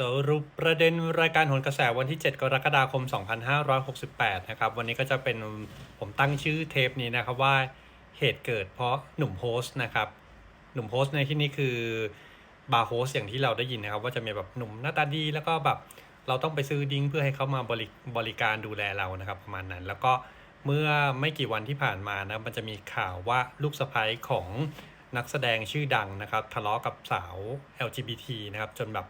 สรุปประเด็นรายการโหนกระแสวันที่ 7 กรกฎาคม 2568 นะครับ วันนี้ก็จะเป็นผมตั้งชื่อเทปนี้นะครับว่าเหตุเกิดเพราะหนุ่มโฮสต์นะครับ หนุ่มโฮสต์ในที่นี้คือบาร์โฮสต์อย่างที่เราได้ยินนะครับ ว่าจะมีแบบหนุ่มหน้าตาดีแล้วก็แบบเราต้องไปซื้อดิ้งเพื่อให้เขามาบริบริการดูแลเรานะครับประมาณนั้น แล้วก็เมื่อไม่กี่วันที่ผ่านมานะมันจะมีข่าวว่าลูกสะใภ้ของนักแสดงชื่อดังนะครับ ทะเลาะกับสาว LGBT นะครับ จนแบบ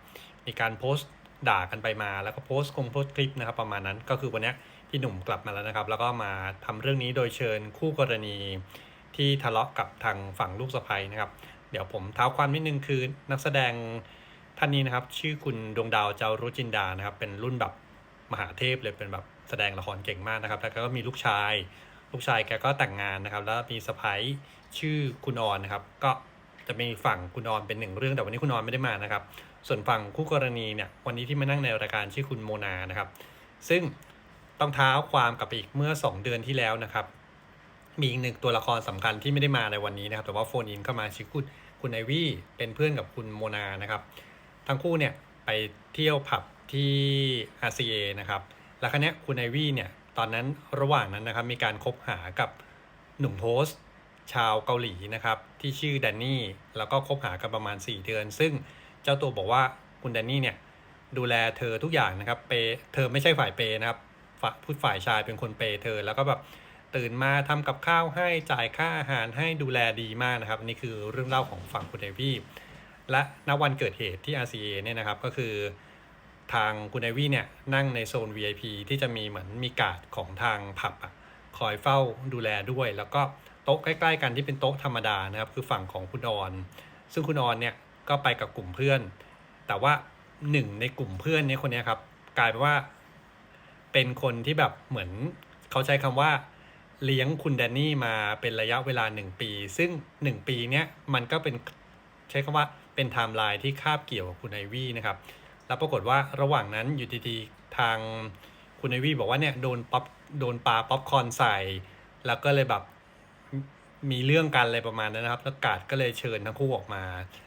มีการโพสต์ด่ากันไปมา แล้วก็โพสต์คงโพสต์คลิปนะครับประมาณนั้นก็คือวันนี้พี่หนุ่มกลับมาแล้วนะครับ แล้วก็มาทำเรื่องนี้โดยเชิญคู่กรณีที่ทะเลาะกับทางฝั่งลูกสะใภ้นะครับ เดี๋ยวผมเท้าความนิดนึงคือนักแสดงท่านนี้นะครับ ชื่อคุณดวงดาวเจ้ารุจินดานะครับ เป็นรุ่นแบบมหาเทพเลยเป็นแบบแสดงละครเก่งมากนะครับ แล้วก็มีลูกชาย ลูกชายแกก็แต่งงานนะครับ แล้วมีสะพ้ายชื่อคุณออนนะครับ ก็จะมีฝั่งคุณออนเป็นหนึ่งเรื่องแต่วันนี้คุณออนไม่ได้มานะครับ ส่วนฝั่งคู่กรณีเนี่ยวันนี้ที่มานั่งในรายการชื่อคุณโมนานะครับ ซึ่งต้องเท้าความกลับไปอีกเมื่อ 2 เดือนที่แล้วนะครับ มีอีกหนึ่งตัวละครสำคัญที่ไม่ได้มาในวันนี้นะครับ แต่ว่าโฟนอินเข้ามาชื่อคุณคุณไอวี่เป็นเพื่อนกับคุณโมนานะครับ ทั้งคู่เนี่ยไปเที่ยวผับที่ RCA นะครับ แล้วครั้นี้ยคุณไอวี่เนี่ยตอนนั้นระหว่างนั้นนะครับมีการคบหากับหนุ่มโพสต์ชาวเกาหลีนะครับที่ชื่อแดนนี่แล้วก็คบหากันประมาณ 4 เดือน ซึ่ง เจ้าตัวบอกว่าคุณแดนนี่เนี่ยดูแลเธอทุกอย่างนะครับเปย์เธอไม่ใช่ฝ่ายเปย์นะครับฝ่ายผู้ฝ่ายชายเป็นคนเปย์เธอ แล้วก็แบบตื่นมาทำกับข้าวให้จ่ายค่าอาหารให้ดูแลดีมากนะครับ นี่คือเรื่องเล่าของฝั่งคุณไอวี่และณวันเกิดเหตุที่ RCA เนี่ยนะครับก็คือทางคุณไอวี่เนี่ยนั่งในโซน VIP ที่จะมีเหมือนมีกาดของทางผับอะคอยเฝ้าดูแลด้วย แล้วก็โต๊ะใกล้ ๆ กันที่เป็นโต๊ะธรรมดานะครับ คือฝั่งของคุณออน ซึ่งคุณออนเนี่ย ก็ไปกับกลุ่มเพื่อน แต่ว่าหนึ่งในกลุ่มเพื่อนเนี่ยคนนี้ครับ กลายเป็นว่า เป็นคนที่แบบเหมือนเขาใช้คำว่า เลี้ยงคุณแดนนี่มาเป็นระยะเวลา1ปี ซึ่ง1ปีเนี้ยมันก็เป็นใช้คำว่าเป็นไทม์ไลน์ที่คาบเกี่ยวกับคุณไอวี่นะครับ แล้วปรากฏว่าระหว่างนั้นอยู่ดีๆทางคุณไอวี่บอกว่าเนี่ยโดนป๊อปโดนปลาป๊อปคอนใส่ แล้วก็เลยแบบ มีเรื่องกันอะไรประมาณนั้นนะครับ แล้วกาดก็เลยเชิญทั้งคู่ออกมา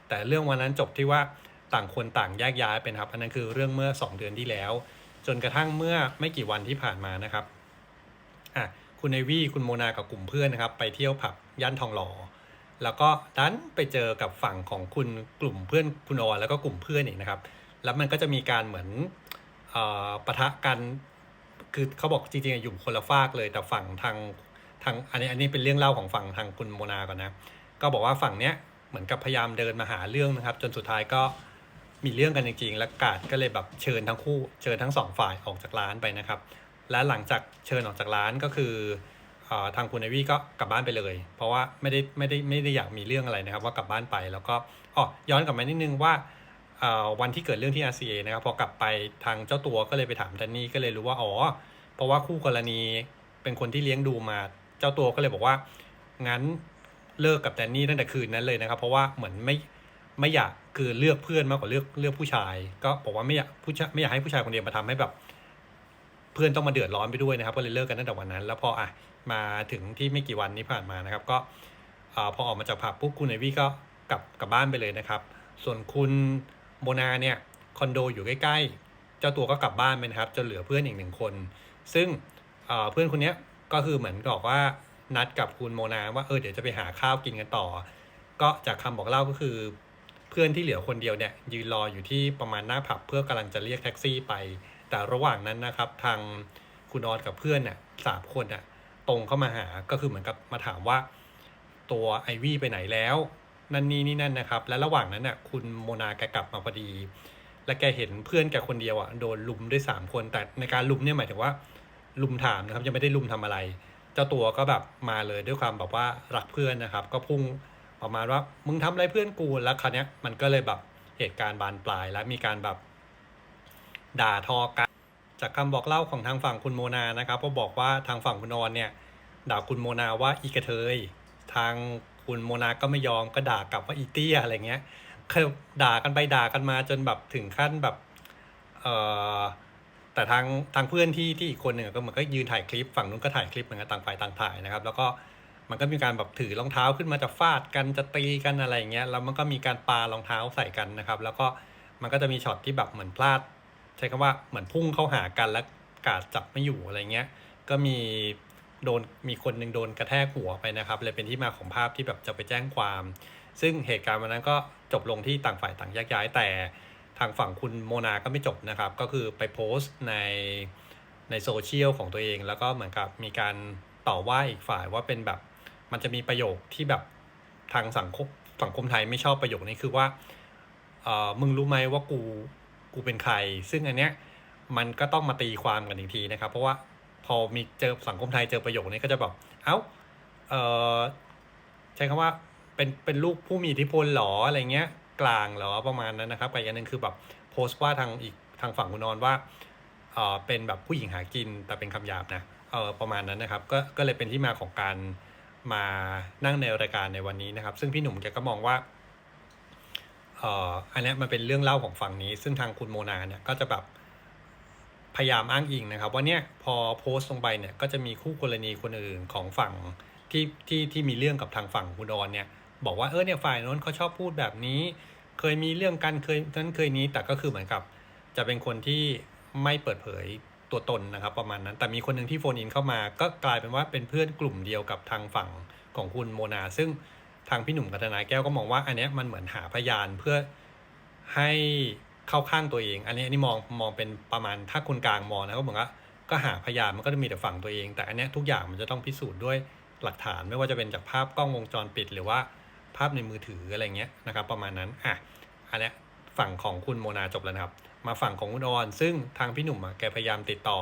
แต่เรื่องวันนั้นจบที่ว่าต่างคนต่างแยกย้ายเป็นครับ อันนั้นคือเรื่องเมื่อ 2 เดือนที่แล้ว จนกระทั่งเมื่อไม่กี่วันที่ผ่านมานะครับอะคุณไอวี่คุณโมนากับกลุ่มเพื่อนนะครับ ไปเที่ยวผับย่านทองหล่อแล้วก็ดันไปเจอกับฝั่งของคุณกลุ่มเพื่อนคุณออแล้วก็กลุ่มเพื่อนอีกนะครับ แล้วมันก็จะมีการเหมือนอ่ปะทะกัน คือเขาบอกจริงๆอะอยู่คนละฝากเลย แต่ฝั่งทาง ทางอันนี้อันนี้เป็นเรื่องเล่าของฝั่งทางคุณโมนาก่อนนะ ก็บอกว่าฝั่งเนี้ยเหมือนกับพยายามเดินมาหาเรื่องนะครับ จนสุดท้ายก็มีเรื่องกันจริงๆ แล้วกาดก็เลยแบบเชิญทั้งคู่เชิญทั้งสองฝ่ายออกจากร้านไปนะครับ และหลังจากเชิญออกจากร้านก็คือทางคุณไอวี่ก็กลับบ้านไปเลย เพราะว่าไม่ได้ไม่ได้ไม่ได้อยากมีเรื่องอะไรนะครับ ว่ากลับบ้านไปแล้วก็อ๋อย้อนกลับมานิดนึงว่าวันที่เกิดเรื่องที่ RCA นะครับพอกลับไปทางเจ้าตัวก็เลยไปถามแดนนี่ก็เลยรู้ว่าอ๋อเพราะว่าคู่กรณีเป็นคนที่เลี้ยงดูมา เจ้าตัวก็เลยบอกว่างั้นเลิกกับแดนนี่ตั้งแต่คืนนั้นเลยนะครับ เพราะว่าเหมือนไม่ไม่อยากคือเลือกเพื่อนมากกว่าเลือกเลือกผู้ชาย ก็บอกว่าไม่อยากผู้ชายไม่อยากให้ผู้ชายคนเดียวมาทำให้แบบ เพื่อนต้องมาเดือดร้อนไปด้วยนะครับ ก็เลยเลิกกันตั้งแต่วันนั้น แล้วพออะมาถึงที่ไม่กี่วันนี้ผ่านมานะครับ ก็พอออกมาจากผับปุ๊บคุณไอวี่ก็กลับกลับบ้านไปเลยนะครับ ส่วนคุณโมนาเนี่ยคอนโดอยู่ใกล้ๆ เจ้าตัวก็กลับบ้านไปนะครับจนเหลือเพื่อนอีกหนึ่งคน ซึ่งเพื่อนคนนี้ ก็คือเหมือนบอกว่านัดกับคุณโมนาว่าเออเดี๋ยวจะไปหาข้าวกินกันต่อ ก็จากคำบอกเล่าก็คือ เพื่อนที่เหลือคนเดียวเนี่ยยืนรออยู่ที่ประมาณหน้าผับเพื่อกำลังจะเรียกแท็กซี่ไป แต่ระหว่างนั้นนะครับ ทางคุณออนกับเพื่อนเนี่ยสามคนน่ะตรงเข้ามาหาก็คือเหมือนกับมาถามว่า ตัวไอวี่ไปไหนแล้วนั่นนี่นี่นั่นนะครับ และระหว่างนั้นน่ะคุณโมนาแกกลับมาพอดี และแกเห็นเพื่อนแกคนเดียวอะโดนลุมด้วยสามคนแต่ในการลุมเนี่ยหมายถึงว่า ลุมถามนะครับยังไม่ได้ลุมทำอะไร เจ้าตัวก็แบบมาเลยด้วยความแบบว่ารักเพื่อนนะครับ ก็พุ่งประมาณว่ามึงทำอะไรเพื่อนกูแล้วคราวนี้ยมันก็เลยแบบเหตุการณ์บานปลายแล้วมีการแบบด่าทอกันจากคำบอกเล่าของทางฝั่งคุณโมนานะครับก็บอกว่าทางฝั่งคุณออนเนี่ยด่าคุณโมนาว่าอีกระเทย ทางคุณโมนาก็ไม่ยอมก็ด่ากลับว่าอีเตี้ยอะไรเงี้ยคือด่ากันไปด่ากันมาจนแบบถึงขั้นแบบเอ่อ แต่ทางทางเพื่อนที่ที่อีกคนหนึ่งก็มือนก็ยืนถ่ายคลิปฝั่งนู้นก็ถ่ายคลิปเหมือนกันต่างฝ่ายต่างถ่ายนะครับ แล้วก็มันก็มีการแบบถือรองเท้าขึ้นมาจะฟาดกันจะตีกันอะไรอย่างเงี้ยแล้วมันก็มีการปารองเท้าใส่กันนะครับ แล้วก็มันก็จะมีช็อตที่แบบเหมือนพลาด ใช้คำว่าเหมือนพุ่งเข้าหากันแล้วกาดจับไม่อยู่อะไรเงี้ย ก็มีโดนมีคนหนึ่งโดนกระแทกหัวไปนะครับเลยเป็นที่มาของภาพที่แบบจะไปแจ้งความ ซึ่งเหตุการณ์วันนั้นก็จบลงที่ต่างฝ่ายต่างแยกย้ายแต่ ทางฝั่งคุณโมนาก็ไม่จบนะครับ ก็คือไปโพสต์ในในโซเชียลของตัวเอง แล้วก็เหมือนกับมีการต่อว่าอีกฝ่ายว่าเป็นแบบ มันจะมีประโยคที่แบบทางสังคมสังคมไทยไม่ชอบประโยคนี้คือว่าเออมึงรู้ไหมว่ากูกูเป็นใคร ซึ่งอันเนี้ยมันก็ต้องมาตีความกันอีกทีนะครับ เพราะว่าพอมีเจอสังคมไทยเจอประโยคนี้ก็จะแบบเอ้าเออใช้คำว่าเป็นเป็นลูกผู้มีอิทธิพลหรออะไรเงี้ย กลางหรือว่าประมาณนั้นนะครับกับอีกอันหนึงคือแบบโพสต์ว่าทางอีกทางฝั่งคุณนอนว่าเออเป็นแบบผู้หญิงหากินแต่เป็นคำหยาบนะเออประมาณนั้นนะครับก็ก็เลยเป็นที่มาของการมานั่งในรายการในวันนี้นะครับ ซึ่งพี่หนุ่มแกก็มองว่าเอ่ออันนี้มันเป็นเรื่องเล่าของฝั่งนี้ ซึ่งทางคุณโมนาเนี่ยก็จะแบบพยายามอ้างอิงนะครับ ว่าเนี่ยพอโพสต์ลงไปเนี่ยก็จะมีคู่กรณีคนอื่นของฝั่งที่ที่ที่มีเรื่องกับทางฝั่งคุณออนเนี่ย บอกว่าเออเนี่ยฝ่ายโน้นเขาชอบพูดแบบนี้ เคยมีเรื่องกันเคยนั้นเคยนี้แต่ก็คือเหมือนกับ จะเป็นคนที่ไม่เปิดเผยตัวตนนะครับ ประมาณนั้น แต่มีคนหนึ่งที่โฟนอินเข้ามา ก็กลายเป็นว่าเป็นเพื่อนกลุ่มเดียวกับทางฝั่งของคุณโมนา ซึ่งทางพี่หนุ่มกัตนาแก้วก็มองว่า อันนี้มันเหมือนหาพยานเพื่อให้เข้าข้างตัวเอง อันนี้อันนี้มองมองเป็นประมาณถ้าคนกลางมองนะก็เหมือนว่าก็หาพยานมันก็จะมีแต่ฝั่งตัวเอง แต่อันนี้ทุกอย่างมันจะต้องพิสูจน์ด้วยหลักฐานไม่ว่าจะเป็นจากภาพกล้องวงจรปิดหรือว่า ภาพในมือถืออะไรเงี้ยนะครับประมาณนั้นอะอันนี้ฝั่งของคุณโมนาจบแล้วนะครับ มาฝั่งของคุณออน ซึ่งทางพี่หนุ่มอะแกพยายามติดต่อ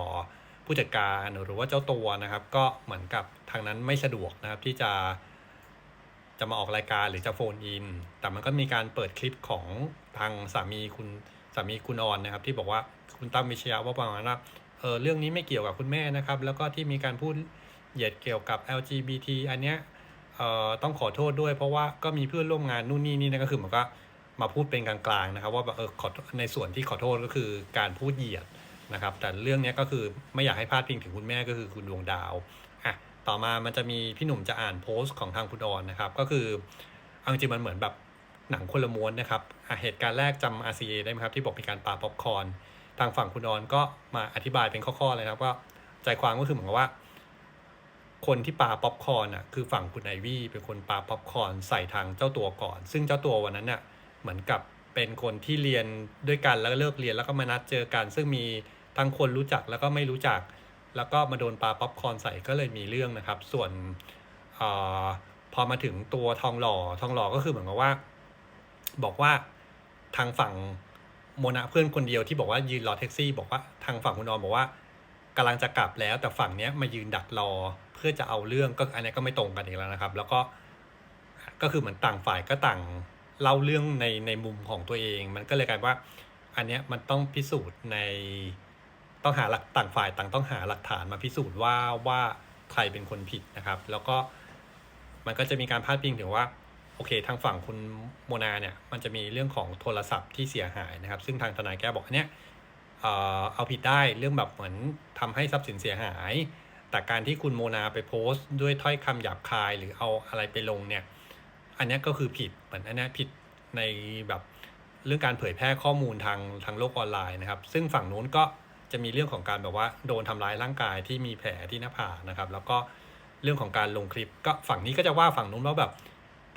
ผู้จัดการหรือว่าเจ้าตัวนะครับ ก็เหมือนกับทางนั้นไม่สะดวกนะครับที่จะจะมาออกรายการหรือจะโฟนอิน แต่มันก็มีการเปิดคลิปของทางสามีคุณสามีคุณออนนะครับ ที่บอกว่าคุณตั้มวิชยะว่าประมาณว่าเออเรื่องนี้ไม่เกี่ยวกับคุณแม่นะครับ แล้วก็ที่มีการพูดเหยียดเกี่ยวกับ LGBT อันเนี้ย เอ่อต้องขอโทษด้วย เพราะว่าก็มีเพื่อนร่วมงานนู่นนี่นี่นะก็คือเหมือนก็มาพูดเป็นกลางๆนะครับ ว่าเออขอในส่วนที่ขอโทษก็คือการพูดเหยียดนะครับ แต่เรื่องนี้ก็คือไม่อยากให้พลาดพิงถึงคุณแม่ก็คือคุณดวงดาวอะต่อมามันจะมีพี่หนุ่มจะอ่านโพสต์ของทางคุณออนนะครับ ก็คือเอาจริงๆมันเหมือนแบบหนังคนละม้วนนะครับเหตุการณ์แรกจำ RCA ได้ไหมครับ ที่บอกมีการปาป๊อปคอนทางฝั่งคุณออนก็มาอธิบายเป็นข้อๆเลยนะครับว่าใจความก็คือเหมือนกับว่า คนที่ปาป๊อปคอนอะคือฝั่งคุณไอวี่เป็นคนปาป๊อปคอนใส่ทางเจ้าตัวก่อน ซึ่งเจ้าตัววันนั้นเนี่ยเหมือนกับเป็นคนที่เรียนด้วยกันแล้วก็เลิกเรียนแล้วก็มานัดเจอกัน ซึ่งมีทั้งคนรู้จักแล้วก็ไม่รู้จัก แล้วก็มาโดนปาป๊อปคอนใส่ก็เลยมีเรื่องนะครับ ส่วนออพอมาถึงตัวทองหล่อทองหล่อก็คือเหมือนกับว่า บอกว่าทางฝั่งโมนาเพื่อนคนเดียวที่บอกว่ายืนรอแท็กซี่ บอกว่าทางฝั่งคุณออมบอกว่ากำลังจะกลับแล้วแต่ฝั่งเนี้ยมายืนดักรอ เพื่อจะเอาเรื่องก็อันนี้ก็ไม่ตรงกันอีกแล้วนะครับ แล้วก็ก็คือเหมือนต่างฝ่ายก็ต่างเล่าเรื่องในในมุมของตัวเอง มันก็เลยกลายว่า อันเนี้ยมันต้องพิสูจน์ในต้องหาหลักต่างฝ่ายต่างต้องหาหลักฐานมาพิสูจน์ว่าว่าใครเป็นคนผิดนะครับ แล้วก็มันก็จะมีการพาดพิงถึงว่าโอเค ทางฝั่งคุณโมนาเนี่ยมันจะมีเรื่องของโทรศัพท์ที่เสียหายนะครับ ซึ่งทางทนายแก้บอกอันเนี้ยเอ่อเอาผิดได้เรื่องแบบเหมือนทำให้ทรัพย์สินเสียหาย แต่การที่คุณโมนาไปโพสต์ด้วยถ้อยคำหยาบคายหรือเอาอะไรไปลงเนี่ย อันนี้ก็คือผิดเหมือนอันนี้ผิดในแบบเรื่องการเผยแพร่ข้อมูลทางทางโลกออนไลน์นะครับ ซึ่งฝั่งนู้นก็จะมีเรื่องของการแบบว่าโดนทำร้ายร่างกายที่มีแผลที่หน้าผากนะครับ แล้วก็เรื่องของการลงคลิป ก็ฝั่งนี้ก็จะว่าฝั่งนู้นว่าแบบ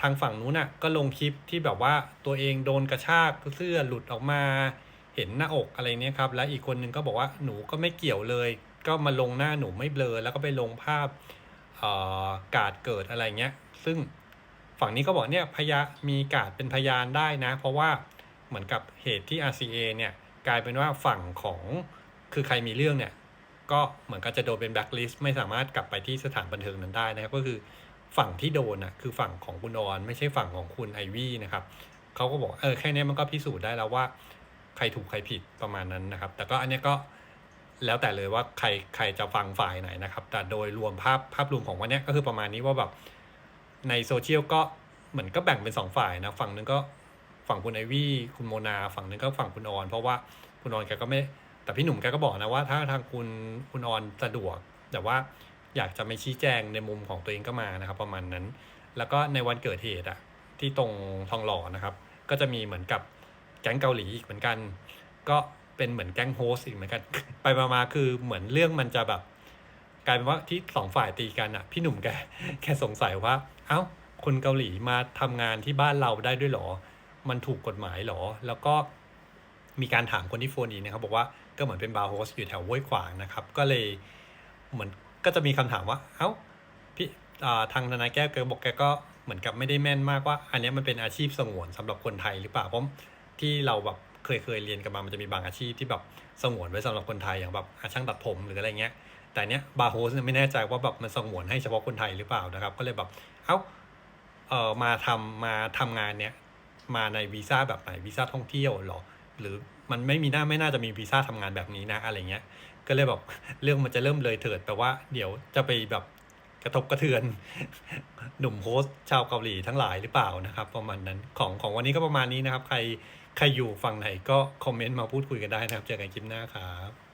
ทางฝั่งนู้นน่ะก็ลงคลิปที่แบบว่าตัวเองโดนกระชากเสื้อหลุดออกมา เห็นหน้าอกอะไรเนี้ยครับ และอีกคนนึงก็บอกว่าหนูก็ไม่เกี่ยวเลย ก็มาลงหน้าหนูไม่เบลอ แล้วก็ไปลงภาพกาดเกิดอะไรเงี้ย ซึ่งฝั่งนี้ก็บอกเนี่ยพยามีการดเป็นพยานได้นะ เพราะว่าเหมือนกับเหตุที่ RCA เนี่ยกลายเป็นว่าฝั่งของคือใครมีเรื่องเนี่ย ก็เหมือนกับจะโดนเป็นแบ็คลิสต์ไม่สามารถกลับไปที่สถานบันเทิงนั้นได้นะครับ ก็คือฝั่งที่โดนอะคือฝั่งของคุณออน ไม่ใช่ฝั่งของคุณไอวี่นะครับเขาก็บอกเออแค่นี้มันก็พิสูจน์ได้แล้วว่า ใครถูกใครผิดประมาณนั้นนะครับ แต่ก็อันเนี้ยก็ แล้วแต่เลยว่าใครใครจะฟังฝ่ายไหนนะครับ แต่โดยรวมภาพภาพรวมของวันนี้ก็คือประมาณนี้ว่าแบบในโซเชียลก็เหมือนก็แบ่งเป็นสองฝ่ายนะฝั่งหนึงก็ฝั่งคุณไอวี่คุณโมนา ฝั่งหนึงก็ฝั่งคุณออน เพราะว่าคุณออนแกก็ไม่ แต่พี่หนุ่มแกก็บอกนะว่าถ้าทางคุณคุณออนสะดวก แต่ว่าอยากจะไม่ชี้แจงในมุมของตัวเองก็มานะครับ ประมาณนั้น แล้วก็ในวันเกิดเหตุอะที่ตรงทองหล่อนะครับ ก็จะมีเหมือนกับแก๊งเกาหลีอีกเหมือนกัน ก็ เป็นเหมือนแก๊งโฮสอีกเหมือนกัน ไปมาๆคือเหมือนเรื่องมันจะแบบกลายเป็นว่าที่สองฝ่ายตีกันอะ พี่หนุ่มแกแค่สงสัยว่า เอ้า คนเกาหลีมาทำงานที่บ้านเราได้ด้วยหรอ มันถูกกฎหมายหรอ แล้วก็มีการถามคนที่โฟนอินนะครับ บอกว่าก็เหมือนเป็นบาร์โฮสอยู่แถวห้วยขวางนะครับ ก็เลยเหมือนก็จะมีคำถามว่า เอ้าพี่ทางทนายแก้วแกบอกแกก็เหมือนกับไม่ได้แม่นมากว่า อันนี้มันเป็นอาชีพสงวนสำหรับคนไทยหรือเปล่าเพราะที่เราแบบ เคยเคยเรียนกันมามันจะมีบางอาชีพที่แบบสงวนไว้สำหรับคนไทยอย่างแบบอาช่างตัดผมหรืออะไรเงี้ย แต่เนี้ยบาร์โฮสไม่แน่ใจว่าแบบมันสงวนให้เฉพาะคนไทยหรือเปล่านะครับ ก็เลยแบบเอ้าเออมาทำมาทำงานเนี้ยมาในวีซ่าแบบไหนวีซ่าท่องเที่ยวหรอหรือมันไม่มีหน้าไม่น่าจะมีวีซ่าทำงานแบบนี้นะอะไรเงี้ย ก็เลยแบบเรื่องมันจะเริ่มเลยเถิดแต่ว่าเดี๋ยวจะไปแบบกระทบกระเทือนหนุ่มโฮสชาวเกาหลีทั้งหลายหรือเปล่านะครับ ประมาณนั้นของของวันนี้ก็ประมาณนี้นะครับ ใคร ใครอยู่ฝั่งไหนก็คอมเมนต์มาพูดคุยกันได้นะครับเจอกันคลิปหน้าครับ